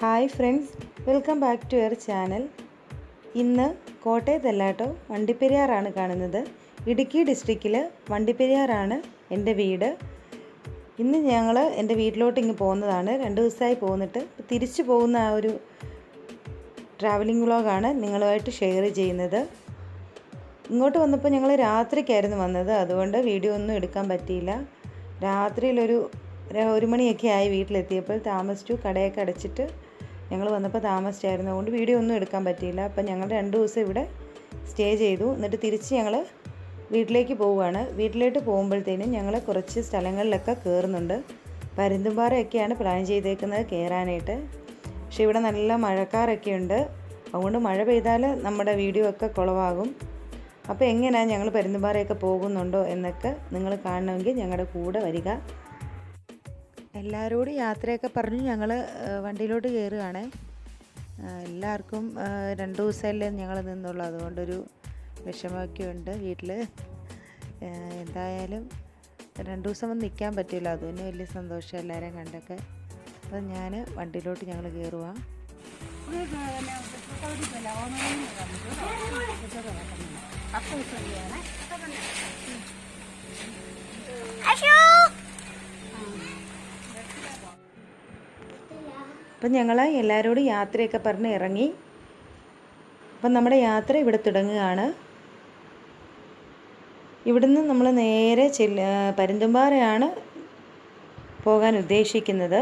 Hi friends welcome back to your channel. ഇന്ന് കോട്ടയത്തല്ലാട്ടോ വണ്ടിപ്പെരിയാറാണ് കാണുന്നത്. ഇടുക്കി ഡിസ്ട്രിക്റ്റിൽ വണ്ടിപ്പെരിയാറാണ് എന്റെ വീട്. ഇന്ന് ഞങ്ങൾ എന്റെ വീട്ടിലോട്ട് ഇങ്ങ് പോകുന്നതാണ്. രണ്ട് ദിവസമായി പോന്നിട്ട് തിരിച്ചു പോകുന്ന ആ ഒരു ട്രാവലിംഗ് വ്ളോഗാണ് നിങ്ങളുമായിട്ട് ഷെയർ ചെയ്യുന്നത്. ഇങ്ങോട്ട് വന്നപ്പോൾ ഞങ്ങൾ രാത്രിക്കായിരുന്നു വന്നത്. അതുകൊണ്ട് വീഡിയോ ഒന്നും എടുക്കാൻ പറ്റിയില്ല. രാത്രിയിലൊരു ഒരു ഒരു മണിയൊക്കെ ആയി വീട്ടിലെത്തിയപ്പോൾ താമസിച്ചു കടയൊക്കെ അടച്ചിട്ട് ഞങ്ങൾ വന്നപ്പോൾ താമസിച്ചായിരുന്നു. അതുകൊണ്ട് വീഡിയോ ഒന്നും എടുക്കാൻ പറ്റിയില്ല. അപ്പം ഞങ്ങൾ രണ്ട് ദിവസം ഇവിടെ സ്റ്റേ ചെയ്തു. എന്നിട്ട് തിരിച്ച് ഞങ്ങൾ വീട്ടിലേക്ക് പോവുകയാണ്. വീട്ടിലേക്ക് പോകുമ്പോഴത്തേനും ഞങ്ങൾ കുറച്ച് സ്ഥലങ്ങളിലൊക്കെ കയറുന്നുണ്ട്. പരുന്തുംപാറയൊക്കെയാണ് പ്ലാൻ ചെയ്തേക്കുന്നത് കയറാനായിട്ട്. പക്ഷേ ഇവിടെ നല്ല മഴക്കാരൊക്കെ ഉണ്ട്. അതുകൊണ്ട് മഴ പെയ്താൽ നമ്മുടെ വീഡിയോ ഒക്കെ കുളവാകും. അപ്പോൾ എങ്ങനെയാണ് ഞങ്ങൾ പരുന്തുംപാറയൊക്കെ പോകുന്നുണ്ടോ എന്നൊക്കെ നിങ്ങൾ കാണണമെങ്കിൽ ഞങ്ങളുടെ കൂടെ വരിക. എല്ലാവരോടും യാത്രയൊക്കെ പറഞ്ഞു ഞങ്ങൾ വണ്ടിയിലോട്ട് കയറുകയാണേ എല്ലാവർക്കും രണ്ട് ദിവസമല്ലേ ഞങ്ങൾ നിന്നുള്ളൂ. അതുകൊണ്ടൊരു വിഷമമൊക്കെ ഉണ്ട് വീട്ടിൽ എന്തായാലും രണ്ട് ദിവസം വന്ന് നിൽക്കാൻ പറ്റില്ല. അതുതന്നെ വലിയ സന്തോഷം എല്ലാവരെയും കണ്ടൊക്കെ. അപ്പം ഞാൻ വണ്ടിയിലോട്ട് ഞങ്ങൾ കയറുക അപ്പം ഞങ്ങൾ എല്ലാവരോടും യാത്രയൊക്കെ പറഞ്ഞ് ഇറങ്ങി. അപ്പം നമ്മുടെ യാത്ര ഇവിടെ തുടങ്ങുകയാണ്. ഇവിടുന്ന് നമ്മൾ നേരെ ചെല്ല പരുന്തുംപാറയാണ് പോകാൻ ഉദ്ദേശിക്കുന്നത്.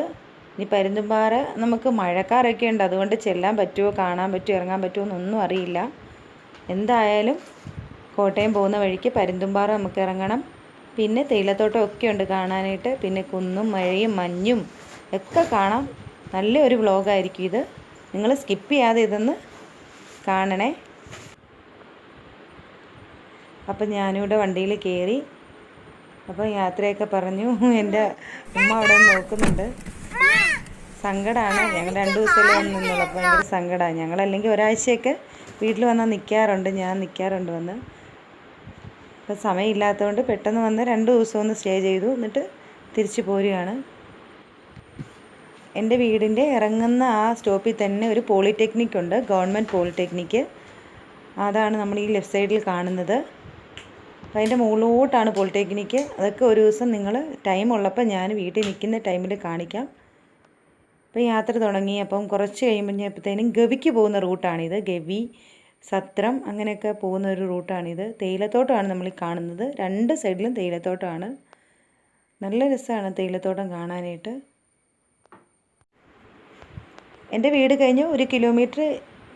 ഇനി പരുന്തുംപാറ നമുക്ക് മഴക്കാറൊക്കെ ഉണ്ട്. അതുകൊണ്ട് ചെല്ലാൻ പറ്റുമോ കാണാൻ പറ്റുമോ ഇറങ്ങാൻ പറ്റുമോ എന്നൊന്നും അറിയില്ല. എന്തായാലും കോട്ടയം പോകുന്ന വഴിക്ക് പരുന്തുംപാറ നമുക്ക് ഇറങ്ങണം. പിന്നെ തേയിലത്തോട്ടം ഒക്കെ ഉണ്ട് കാണാനായിട്ട്. പിന്നെ കുന്നും മഴയും മഞ്ഞും ഒക്കെ കാണാം. നല്ലൊരു വ്ളോഗായിരിക്കും ഇത്. നിങ്ങൾ സ്കിപ്പ് ചെയ്യാതെ ഇതൊന്ന് കാണണേ. അപ്പം ഞാനിവിടെ വണ്ടിയിൽ കയറി അപ്പം യാത്രയൊക്കെ പറഞ്ഞു. എന്റെ ഉമ്മ അവിടെ നോക്കുന്നുണ്ട്. സങ്കടമാണ് ഞങ്ങൾ രണ്ട് ദിവസമല്ലേ നിന്നുള്ളൂ. അപ്പോൾ ഭയങ്കര സങ്കടമാണ് ഞങ്ങളല്ലെങ്കിൽ ഒരാഴ്ചയൊക്കെ വീട്ടിൽ വന്നാൽ നിൽക്കാറുണ്ട് ഞാൻ നിൽക്കാറുണ്ട് വന്ന്. അപ്പം സമയമില്ലാത്തതുകൊണ്ട് പെട്ടെന്ന് വന്ന് രണ്ട് ദിവസം ഒന്ന് സ്റ്റേ ചെയ്തു. എന്നിട്ട് തിരിച്ചു പോരുകയാണ്. എന്റെ വീടിന്റെ ഇറങ്ങുന്ന ആ സ്റ്റോപ്പിൽ തന്നെ ഒരു പോളിടെക്നിക് ഉണ്ട് ഗവൺമെന്റ് പോളിടെക്നിക്ക് അതാണ് നമ്മൾ ഈ ലെഫ്റ്റ് സൈഡിൽ കാണുന്നത്. അപ്പോൾ അതിന്റെ മുകളിലോട്ടാണ് പോളിടെക്നിക്ക് അതൊക്കെ ഒരു ദിവസം നിങ്ങൾ ടൈം ഉള്ളപ്പോൾ ഞാൻ വീട്ടിൽ നിൽക്കുന്ന ടൈമിൽ കാണിക്കാം. അപ്പോൾ യാത്ര തുടങ്ങി. അപ്പം കുറച്ച് കഴിയുമ്പോഴത്തേനും ഗവിക്ക് പോകുന്ന റൂട്ടാണിത്. ഗവി സത്രം അങ്ങനെയൊക്കെ പോകുന്ന ഒരു റൂട്ടാണിത്. തേയിലത്തോട്ടമാണ് നമ്മൾ കാണുന്നത്. രണ്ട് സൈഡിലും തേയിലത്തോട്ടമാണ്. നല്ല രസമാണ് തേയിലത്തോട്ടം കാണാനായിട്ട്. എന്റെ വീട് കഴിഞ്ഞ് ഒരു കിലോമീറ്റർ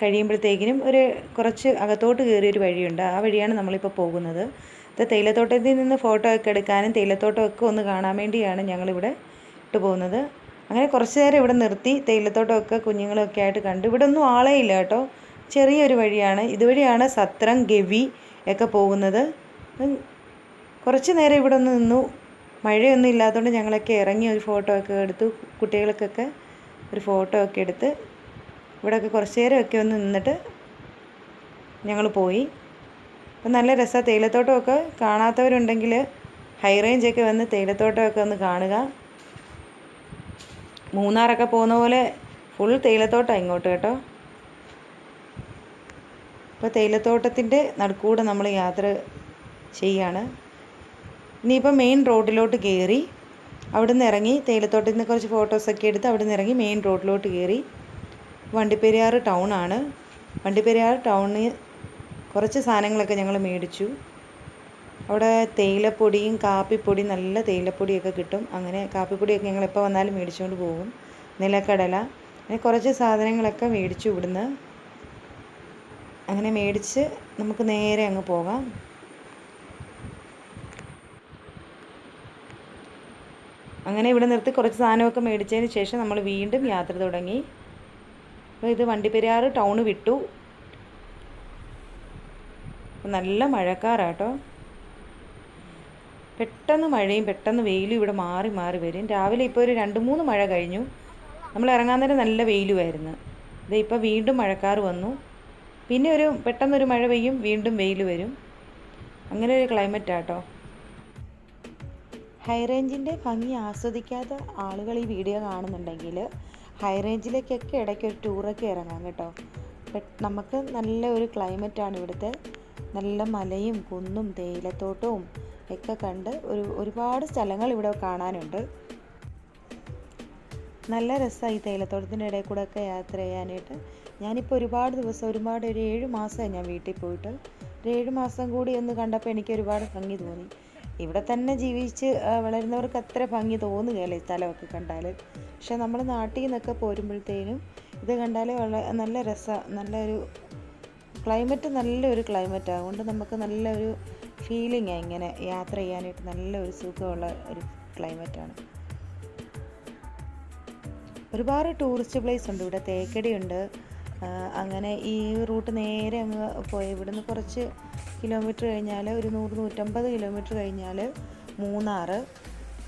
കഴിയുമ്പോഴത്തേക്കിനും ഒരു കുറച്ച് അകത്തോട്ട് കയറിയ ഒരു വഴിയുണ്ട്. ആ വഴിയാണ് നമ്മളിപ്പോൾ പോകുന്നത്. ഇത് തേയിലത്തോട്ടത്തിൽ നിന്ന് ഫോട്ടോ ഒക്കെ എടുക്കാനും തേയിലത്തോട്ടം ഒക്കെ ഒന്ന് കാണാൻ വേണ്ടിയാണ് ഞങ്ങളിവിടെ ഇട്ട് പോകുന്നത്. അങ്ങനെ കുറച്ച് നേരം ഇവിടെ നിർത്തി തേയിലത്തോട്ടമൊക്കെ കുഞ്ഞുങ്ങളൊക്കെ ആയിട്ട് കണ്ടു. ഇവിടെ ഒന്നും ആളേ ഇല്ല കേട്ടോ. ചെറിയൊരു വഴിയാണ്. ഇതുവഴിയാണ് സത്രം ഗവി ഒക്കെ പോകുന്നത്. കുറച്ച് നേരം ഇവിടെ ഒന്ന് നിന്നു. മഴയൊന്നും ഇല്ലാത്തതുകൊണ്ട് ഞങ്ങളൊക്കെ ഇറങ്ങി ഒരു ഫോട്ടോ ഒക്കെ എടുത്തു കുട്ടികൾക്കൊക്കെ. ഒരു ഫോട്ടോ ഒക്കെ എടുത്ത് ഇവിടെയൊക്കെ കുറച്ച് നേരമൊക്കെ ഒന്ന് നിന്നിട്ട് ഞങ്ങൾ പോയി. അപ്പം നല്ല രസമാണ് തേയിലത്തോട്ടമൊക്കെ കാണാത്തവരുണ്ടെങ്കിൽ ഹൈ റേഞ്ചൊക്കെ വന്ന് തേയിലത്തോട്ടമൊക്കെ ഒന്ന് കാണുക. മൂന്നാറൊക്കെ പോകുന്ന പോലെ ഫുൾ തേയിലത്തോട്ടമാണ് ഇങ്ങോട്ട് കേട്ടോ. അപ്പോൾ തേയിലത്തോട്ടത്തിന്റെ നടുക്കൂടെ നമ്മൾ യാത്ര ചെയ്യാണ് ഇനിയിപ്പോൾ മെയിൻ റോഡിലോട്ട് കയറി അവിടെ നിന്ന് ഇറങ്ങി തേയിലത്തോട്ടത്തിൽ നിന്ന് കുറച്ച് ഫോട്ടോസൊക്കെ എടുത്ത് അവിടെ നിന്ന് ഇറങ്ങി മെയിൻ റോഡിലോട്ട് കയറി. വണ്ടിപ്പെരിയാർ ടൗൺ ആണ്. വണ്ടിപ്പെരിയാർ ടൗണിൽ കുറച്ച് സാധനങ്ങളൊക്കെ ഞങ്ങൾ മേടിച്ചു. അവിടെ തേയിലപ്പൊടിയും കാപ്പിപ്പൊടിയും നല്ല തേയിലപ്പൊടിയൊക്കെ കിട്ടും. അങ്ങനെ കാപ്പിപ്പൊടിയൊക്കെ ഞങ്ങൾ എപ്പോൾ വന്നാലും മേടിച്ചുകൊണ്ട് പോകും. നിലക്കടല. അങ്ങനെ കുറച്ച് സാധനങ്ങളൊക്കെ മേടിച്ചു ഇവിടുന്ന്. അങ്ങനെ മേടിച്ച് നമുക്ക് നേരെ അങ്ങ് പോകാം. അങ്ങനെ ഇവിടെ നിർത്തി കുറച്ച് സാധനമൊക്കെ മേടിച്ചതിന് ശേഷം നമ്മൾ വീണ്ടും യാത്ര തുടങ്ങി. അപ്പോൾ ഇത് വണ്ടിപ്പെരിയാർ ടൗണ് വിട്ടു. നല്ല മഴക്കാറാട്ടോ. പെട്ടെന്ന് മഴയും പെട്ടെന്ന് വെയിലും ഇവിടെ മാറി മാറി വരും. രാവിലെ ഇപ്പോൾ ഒരു രണ്ട് മൂന്ന് മഴ കഴിഞ്ഞു. നമ്മൾ ഇറങ്ങാൻ നേരം നല്ല വെയിലുമായിരുന്നു. ഇത് ഇപ്പോൾ വീണ്ടും മഴക്കാർ വന്നു. പിന്നെ ഒരു പെട്ടെന്നൊരു മഴ പെയ്യും വീണ്ടും വെയിൽ വരും. അങ്ങനെ ഒരു ക്ലൈമറ്റാട്ടോ ഹൈ റേഞ്ചിന്റെ ഭംഗി ആസ്വദിക്കാത്ത ആളുകൾ ഈ വീഡിയോ കാണുന്നുണ്ടെങ്കിൽ ഹൈ റേഞ്ചിലേക്കൊക്കെ ഇടയ്ക്ക് ഒരു ടൂറൊക്കെ ഇറങ്ങാം കേട്ടോ. നമുക്ക് നല്ല ഒരു ക്ലൈമറ്റാണ് ഇവിടുത്തെ. നല്ല മലയും കുന്നും തേയിലത്തോട്ടവും ഒക്കെ കണ്ട് ഒരു ഒരുപാട് സ്ഥലങ്ങൾ ഇവിടെ കാണാനുണ്ട്. നല്ല രസമായി തേയിലത്തോട്ടത്തിന്റെ ഇടയിൽ കൂടെ ഒക്കെ യാത്ര ചെയ്യാനായിട്ട്. ഞാനിപ്പോൾ ഒരുപാട് ദിവസം ഒരുപാട് ഒരു ഏഴ് മാസമായി ഞാൻ വീട്ടിൽ പോയിട്ട്. ഒരു ഏഴ് മാസം കൂടി ഒന്ന് കണ്ടപ്പോൾ എനിക്ക് ഒരുപാട് ഭംഗി തോന്നി. ഇവിടെ തന്നെ ജീവിച്ച് വളരുന്നവർക്ക് അത്ര ഭംഗി തോന്നുകയല്ലേ സ്ഥലമൊക്കെ കണ്ടാൽ പക്ഷെ നമ്മൾ നാട്ടിൽ നിന്നൊക്കെ പോരുമ്പോഴത്തേനും ഇത് കണ്ടാൽ നല്ല രസ നല്ലൊരു ക്ലൈമറ്റ് നല്ലൊരു ക്ലൈമറ്റ്. അതുകൊണ്ട് നമുക്ക് നല്ലൊരു ഫീലിംഗ് ഇങ്ങനെ യാത്ര ചെയ്യാനായിട്ട് നല്ലൊരു സുഖമുള്ള ഒരു ക്ലൈമറ്റാണ്. ഒരുപാട് ടൂറിസ്റ്റ് പ്ലേസ് ഉണ്ട്. ഇവിടെ തേക്കടിയുണ്ട് അങ്ങനെ ഈ റൂട്ട് നേരെ അങ്ങ് പോയി. ഇവിടുന്ന് കുറച്ച് കിലോമീറ്റർ കഴിഞ്ഞാൽ ഒരു നൂറ് നൂറ്റമ്പത് കിലോമീറ്റർ കഴിഞ്ഞാൽ മൂന്നാർ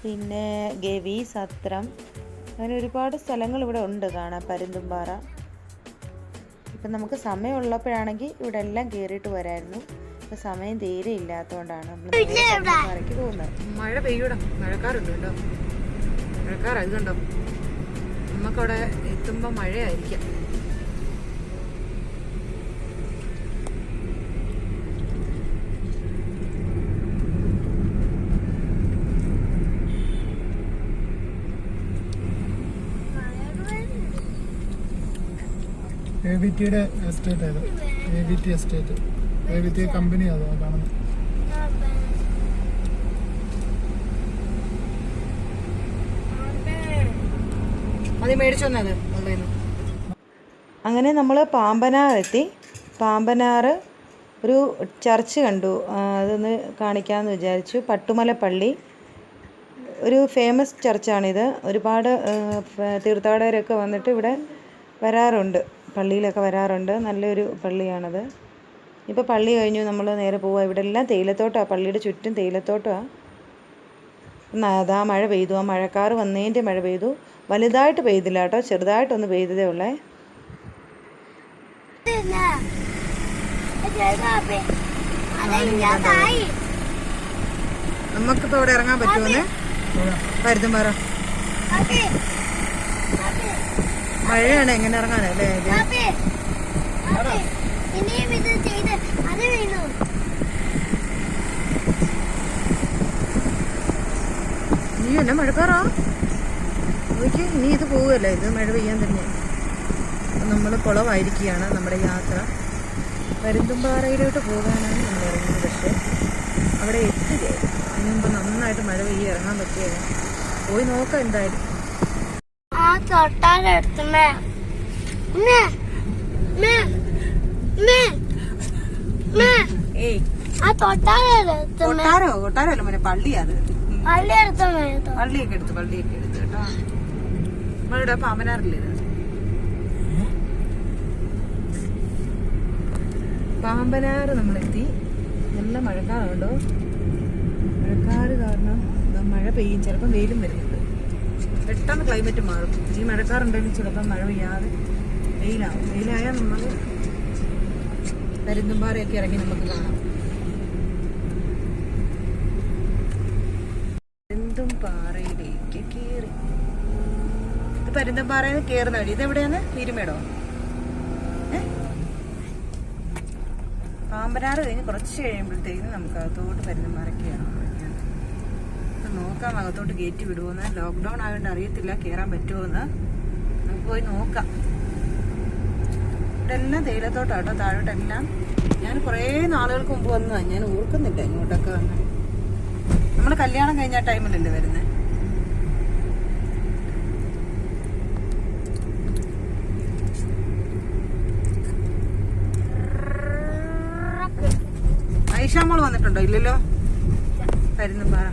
പിന്നെ ഗവി സത്രം അങ്ങനെ ഒരുപാട് സ്ഥലങ്ങൾ ഇവിടെ ഉണ്ട് കാണാൻ പരുന്തുംപാറ ഇപ്പം നമുക്ക് സമയമുള്ളപ്പോഴാണെങ്കിൽ ഇവിടെ എല്ലാം കയറിയിട്ട് വരായിരുന്നു. ഇപ്പം സമയം തീരെ ഇല്ലാത്തതുകൊണ്ടാണ് നമ്മൾ പരുന്തുംപാറയ്ക്ക് പോകുന്നത്. മഴ പെയ്യൂടാ. മഴക്കാറുണ്ട് കേട്ടോ. മഴക്കാർ അത് കണ്ടോ? നമുക്കവിടെ എത്തുമ്പോൾ മഴയായിരിക്കാം. വി ടിയുടെ എസ്റ്റേറ്റ് ആയത് A B T estate A B T company അത് കാണുന്നത് അത് മേടിച്ചു വന്നത് ഓൺലൈനിൽ അങ്ങനെ നമ്മൾ പാമ്പനാർ എത്തി. പാമ്പനാർ ഒരു ചർച്ച് കണ്ടു. അതൊന്ന് കാണിക്കാമെന്ന് വിചാരിച്ചു. പട്ടുമല പള്ളി ഒരു ഫേമസ് ചർച്ചാണിത്. ഒരുപാട് തീർത്ഥാടകരൊക്കെ വന്നിട്ട് ഇവിടെ വരാറുണ്ട്. പള്ളിയിലൊക്കെ വരാറുണ്ട്. നല്ലൊരു പള്ളിയാണത്. ഇപ്പോൾ പള്ളി കഴിഞ്ഞു. നമ്മൾ നേരെ പോവുക ഇവിടെ എല്ലാം തേയിലത്തോട്ടമാണ് പള്ളിയുടെ ചുറ്റും തേയിലത്തോട്ടമാണ് അതാ മഴ പെയ്തു. ആ മഴക്കാർ വന്നതിന്റെ മഴ പെയ്തു. വലുതായിട്ട് പെയ്തില്ല കേട്ടോ. ചെറുതായിട്ടൊന്ന് പെയ്തതേ ഉള്ളേ. നമുക്കിപ്പോൾ ഇവിടെ ഇറങ്ങാൻ പറ്റുമെന്ന് പരുത്തുംപാറ മഴയാണ് എങ്ങനെ ഇറങ്ങാനല്ലേ നീ എന്നെ മഴക്കാറാ? നോക്കി നീ ഇത് പോവുമല്ല ഇത് മഴ പെയ്യാൻ തന്നെ. നമ്മൾ കുളമായിരിക്കുകയാണ് നമ്മുടെ യാത്ര. പരുന്തുംപാറയിലോട്ട് പോകാനാണ് നമ്മൾ ഇറങ്ങുന്നത്. പക്ഷേ അവിടെ എത്തുകയായി അതിന് മുമ്പ് നന്നായിട്ട് മഴ പെയ്യ ഇറങ്ങാൻ പറ്റിയത്. പോയി നോക്കാം എന്തായാലും. ആ തൊട്ടാലെടുത്തുമേ മേ മേ മേ മേ. ഏയ്. ആ തൊട്ടാലെടുത്തുമേ കൊട്ടാരോ കൊട്ടാരോ അല്ല മോനെ പള്ളിയാ അത് പള്ളി പള്ളിയൊക്കെ എടുത്ത് പള്ളിയൊക്കെ എടുത്ത് കേട്ടോ. നമ്മളിവിടെ പാമ്പനാറില്ലേ ഇത് പാമ്പനാറ് നമ്മളെത്തി. നല്ല മഴക്കാറുണ്ടോ? മഴക്കാറ് കാരണം മഴ പെയ്യും. ചിലപ്പോ വെയിലും വരുന്നുണ്ട് പെട്ടെന്ന് ക്ലൈമറ്റ് മാറും. ഈ മഴക്കാറുണ്ടെങ്കിൽ ചിലപ്പം മഴ പെയ്യാതെ വെയിലാവും. വെയിലായാൽ നമ്മൾ പരുന്തുംപാറയൊക്കെ ഇറങ്ങി നമുക്ക് കാണാം. പരുന്തുംപാറയിലേക്ക് കയറി ഇത് പരുന്തുംപാറയിൽ നിന്ന് കയറുന്ന വഴി. ഇത് എവിടെയാണ്? വീരുമേടോ? പാമ്പനാറ് കഴിഞ്ഞ് കുറച്ച് കഴിയുമ്പോഴത്തേക്കും നമുക്ക് അകത്തോട്ട് പരുന്തുംപാറയ്ക്ക് കയറാം. നോക്കാം അകത്തോട്ട് കയറ്റി വിടുമോന്ന് ലോക്ക്ഡൗൺ ആയതുകൊണ്ട് അറിയത്തില്ല കയറാൻ പറ്റുമോന്ന് നമുക്ക് പോയി നോക്കാം. ഇവിടെ എല്ലാം തേയിലത്തോട്ടാട്ടോ താഴോട്ടെല്ലാം. ഞാൻ കുറേ നാളുകൾക്ക് മുമ്പ് വന്നതാണ് ഞാൻ ഓർക്കുന്നില്ല ഇങ്ങോട്ടൊക്കെ വന്ന്. നമ്മൾ കല്യാണം കഴിഞ്ഞ ടൈമിലല്ലേ വരുന്നത് ഐഷാമോൾ വന്നിട്ടുണ്ടോ? ഇല്ലല്ലോ? കരുന്നുംപാറ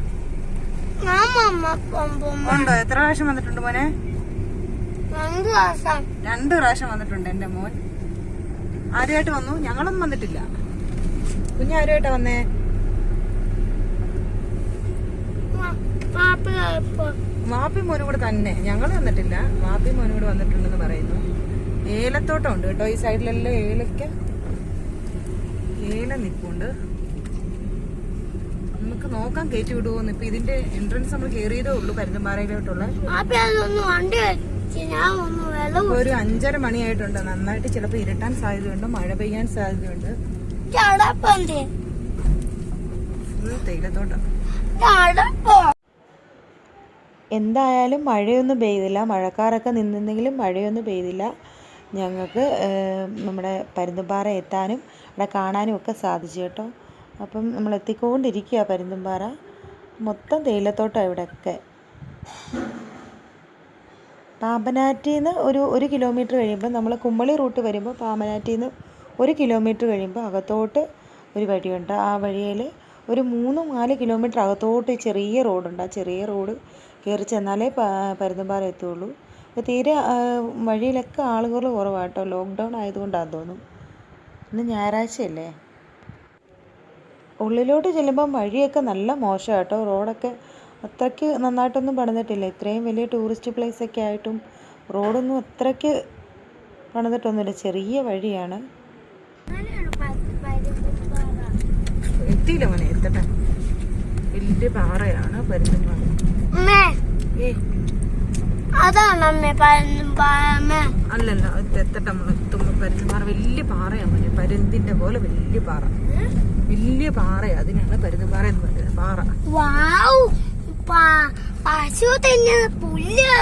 ഉണ്ടോ? എത്ര പ്രാവശ്യം വന്നിട്ടുണ്ട് മോനെ? രണ്ട് പ്രാവശ്യം. വന്നിട്ടുണ്ട് എന്റെ മോൻ. ആരുമായിട്ട് വന്നു? ഞങ്ങളൊന്നും വന്നിട്ടില്ല. കുഞ്ഞാരുമായിട്ടാ വന്നേ? മാപ്പി മോനും കൂടെ തന്നെ. ഞങ്ങൾ വന്നിട്ടില്ല. മാപ്പി മോനും കൂടെ വന്നിട്ടുണ്ടെന്ന് പറയുന്നു. ഏലത്തോട്ടം ഉണ്ട് കേട്ടോ. ഈ സൈഡിലെല്ലാം ഏലക്ക. ഏല നിപ്പുണ്ട്. നമുക്ക് നോക്കാം കയറ്റി വിടുവോന്ന് ഇപ്പൊ ഇതിന്റെ എൻട്രൻസ് നമ്മൾ കയറിയതേ ഉള്ളൂ പരുന്തുംപാറയിലോട്ടുള്ള ഒരു അഞ്ചര മണിയായിട്ടുണ്ട്. നന്നായിട്ട് ചിലപ്പോ ഇരട്ടാൻ സാധ്യതയുണ്ട് മഴ പെയ്യാൻ സാധ്യതയുണ്ട്. തേയിലത്തോട്ടം. എന്തായാലും മഴയൊന്നും പെയ്തില്ല. മഴക്കാരൊക്കെ നിന്നെങ്കിലും മഴയൊന്നും പെയ്തില്ല. ഞങ്ങൾക്ക് നമ്മുടെ പരുന്തുംപാറ എത്താനും അവിടെ കാണാനും ഒക്കെ സാധിച്ചു കേട്ടോ. അപ്പം നമ്മൾ എത്തിക്കൊണ്ടിരിക്കുക പരുന്തുംപാറ മൊത്തം തേയിലത്തോട്ടം ഇവിടെയൊക്കെ. പാമ്പനാറ്റിൽ നിന്ന് ഒരു ഒരു കിലോമീറ്റർ കഴിയുമ്പോൾ നമ്മൾ കുമ്മളി റൂട്ട് വരുമ്പോൾ പാമ്പനാറ്റിൽ നിന്ന് ഒരു കിലോമീറ്റർ കഴിയുമ്പോൾ അകത്തോട്ട് ഒരു വഴിയുണ്ട്. ആ വഴിയിൽ ഒരു മൂന്ന് നാല് കിലോമീറ്റർ അകത്തോട്ട് ചെറിയ റോഡുണ്ട്. ആ ചെറിയ റോഡ് കയറി ചെന്നാലേ പരുന്തുംപാറ എത്തുള്ളൂ. അപ്പോൾ തീരെ വഴിയിലൊക്കെ ആളുകൾ കുറവാട്ടോ. ലോക്ക്ഡൗൺ ആയതുകൊണ്ടാണെന്ന് തോന്നുന്നു. ഇന്ന് ഞായറാഴ്ചയല്ലേ? ഉള്ളിലോട്ട് ചെല്ലുമ്പം വഴിയൊക്കെ നല്ല മോശം കേട്ടോ. റോഡൊക്കെ അത്രയ്ക്ക് നന്നായിട്ടൊന്നും പണിതിട്ടില്ല. ഇത്രയും വലിയ ടൂറിസ്റ്റ് പ്ലേസ് ഒക്കെ ആയിട്ടും റോഡൊന്നും അത്രയ്ക്ക് പണിതിട്ടൊന്നുമില്ല. ചെറിയ വഴിയാണ്. എത്തിയില്ല മോനെ എത്തട്ടെ. വലിയ പാറയാണ് പരുന്തുംപാറ അല്ലല്ല എത്തട്ടെ നമ്മൾ എത്തുമ്പോൾ പരുന്തുംപാറ വലിയ പാറയാണ് മോനെ. പരുന്തിന്റെ പോലെ വലിയ പാറ. വലിയ പാറയാ. അതിനാണ് പരുന്തുപാറ എന്ന് പറയുന്നത്. പാറ. പശു തന്നെ പുല്ല്.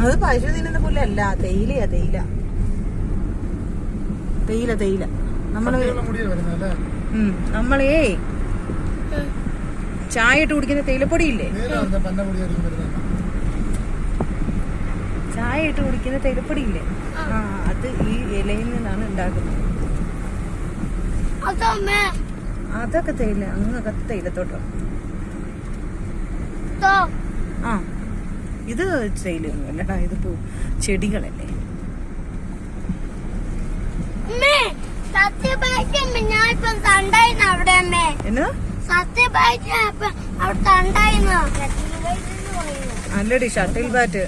അത് പശു തിന്നുന്ന പുല്ലല്ല. തേയിലയാ തേയില. തേയില തേയില. നമ്മൾ നമ്മളേ ചായ ഇട്ട് കുടിക്കുന്ന തേയിലപ്പൊടിയില്ലേ? ചായ ഇട്ട് കുടിക്കുന്ന തേയിലപ്പൊടിയില്ലേ? ആ അത് ഈ ഇലയിൽ നിന്നാണ് ഉണ്ടാക്കുന്നത്. അതമ്മേ അതൊക്കെ തേയില അങ്ങൊക്കെ തേയിലത്തോട്ടം ആ ഇത് തേയിലൊന്നും അല്ലടാ ഇത് പൂ ചെടികളല്ലേ. അല്ലടി ഷട്ടിൽ ബാറ്റ്.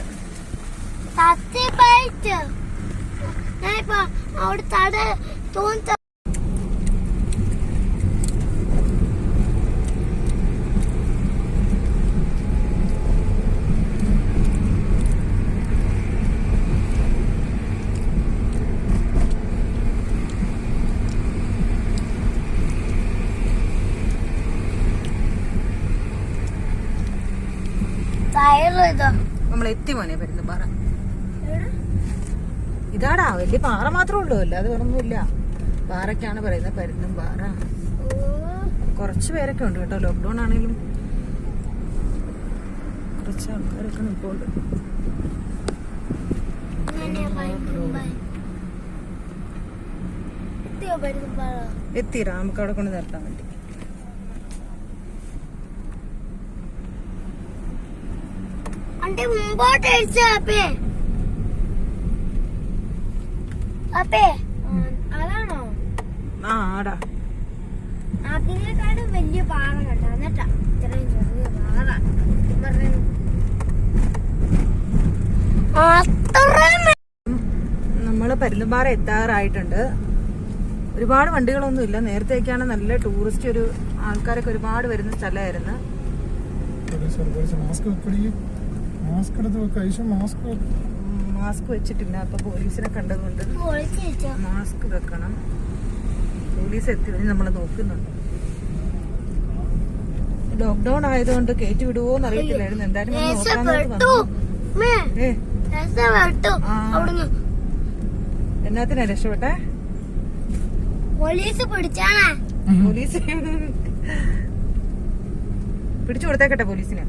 സത്യഭാഗ്യം. ഞാൻ ഇപ്പൊ അവിടെ തട തോന്നി ടയറ് ഇതോ നമ്മൾ എത്തി മോനെ പരുന്തുപാറ ഇതാടാ വലിയ പാറ മാത്രമേ ഉള്ളൂ അല്ലാതെ വേറൊന്നുമില്ല. പാറയ്ക്കാണ് പറയുന്നത് പരുന്നും പാറ. കുറച്ച് പേരൊക്കെ ഉണ്ട് കേട്ടോ ലോക്ക്ഡൌൺ ആണെങ്കിലും. കുറച്ച് ആൾക്കാരൊക്കെ നിൽപ്പുണ്ട് എത്തിരാ നമുക്ക് അവിടെ കൊണ്ട് നിർത്താൻ വേണ്ടി. അന്റെ മുമ്പോട്ട് അടിച്ച അപ്പേ. അപ്പേ. അതാണോ? ആ ആടാ. അതിനേക്കാളും വലിയ പാറ കണ്ടോ. എന്നിട്ടാ ഇത്രയും ചെറിയ പാറ. നമ്മൾ പരുന്തുംപാറ എത്താറായിട്ടുണ്ട്. ഒരുപാട് വണ്ടികളൊന്നും ഇല്ല. നേരത്തേക്കാണ് നല്ല ടൂറിസ്റ്റ് ഒരു ആൾക്കാരൊക്കെ ഒരുപാട് വരുന്ന സ്ഥലമായിരുന്നു. മാസ്ക് എടുത്ത് വെക്കുക ഐശോ മാസ്ക് മാസ്ക് വെച്ചിട്ടില്ല. അപ്പൊ പോലീസിനെ കണ്ടതുകൊണ്ട്. മാസ്ക് വെക്കണം. പോലീസ് എത്തി നമ്മളെ നോക്കുന്നുണ്ട്. ലോക്ക്ഡൌൺ ആയതുകൊണ്ട് കയറ്റി വിടുവോന്ന് അറിയത്തില്ലായിരുന്നു എന്തായാലും എന്നാത്തിനാ രക്ഷപ്പെട്ടെ? പോലീസ് പിടിച്ചാണേ? പോലീസ്. പിടിച്ചു കൊടുത്തേക്കട്ടെ പോലീസിനെ.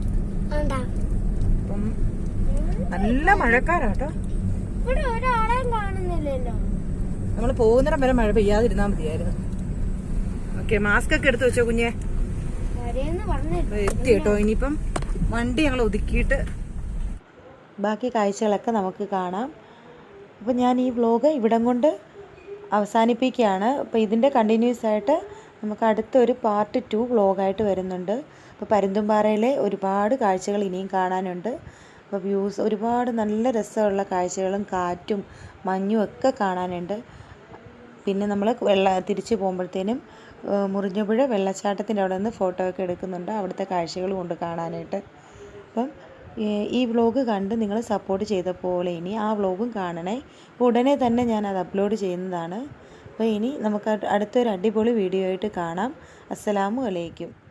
നല്ല മഴക്കാരാട്ടോ ഇവിടെ ഒരാളെയും കാണുന്നില്ലല്ലോ. നമ്മൾ പോകുന്നിടം വരെ മഴ പെയ്യാതിരുന്നാ മതിയായിരുന്നു. ഓക്കെ മാസ്ക് ഒക്കെ എടുത്തു വെച്ചോ കുഞ്ഞെ. അപ്പൊ എത്തി കേട്ടോ ഇനിയിപ്പം വണ്ടി ഞങ്ങൾ ഒതുക്കിയിട്ട് ബാക്കി കാഴ്ചകളൊക്കെ നമുക്ക് കാണാം. അപ്പോൾ ഞാൻ ഈ വ്ലോഗ് ഇവിടം കൊണ്ട് അവസാനിപ്പിക്കുകയാണ്. അപ്പോൾ ഇതിന്റെ കണ്ടിന്യൂസ് ആയിട്ട് നമുക്ക് അടുത്തൊരു പാർട്ട് ടു വ്ലോഗായിട്ട് വരുന്നുണ്ട്. അപ്പോൾ പരുന്തുംപാറയിലെ ഒരുപാട് കാഴ്ചകൾ ഇനിയും കാണാനുണ്ട്. അപ്പോൾ വ്യൂസ് ഒരുപാട് നല്ല രസമുള്ള കാഴ്ചകളും കാറ്റും മഞ്ഞും ഒക്കെ കാണാനുണ്ട്. പിന്നെ നമ്മൾ വെള്ള തിരിച്ചു പോകുമ്പോഴത്തേനും മുറിഞ്ഞപുഴ വെള്ളച്ചാട്ടത്തിന്റെ അവിടെ നിന്ന് ഫോട്ടോ ഒക്കെ എടുക്കുന്നുണ്ട്. അവിടുത്തെ കാഴ്ചകളും കൊണ്ട് കാണാനായിട്ട്. അപ്പം ഈ വ്ളോഗ് കണ്ട് നിങ്ങൾ സപ്പോർട്ട് ചെയ്ത പോലെ ഇനി ആ വ്ളോഗും കാണണേ. ഉടനെ തന്നെ ഞാൻ അത് അപ്ലോഡ് ചെയ്യുന്നതാണ്. അപ്പോൾ ഇനി നമുക്ക് അടുത്തൊരു അടിപൊളി വീഡിയോ ആയിട്ട് കാണാം. അസ്സലാമു അലൈക്കും.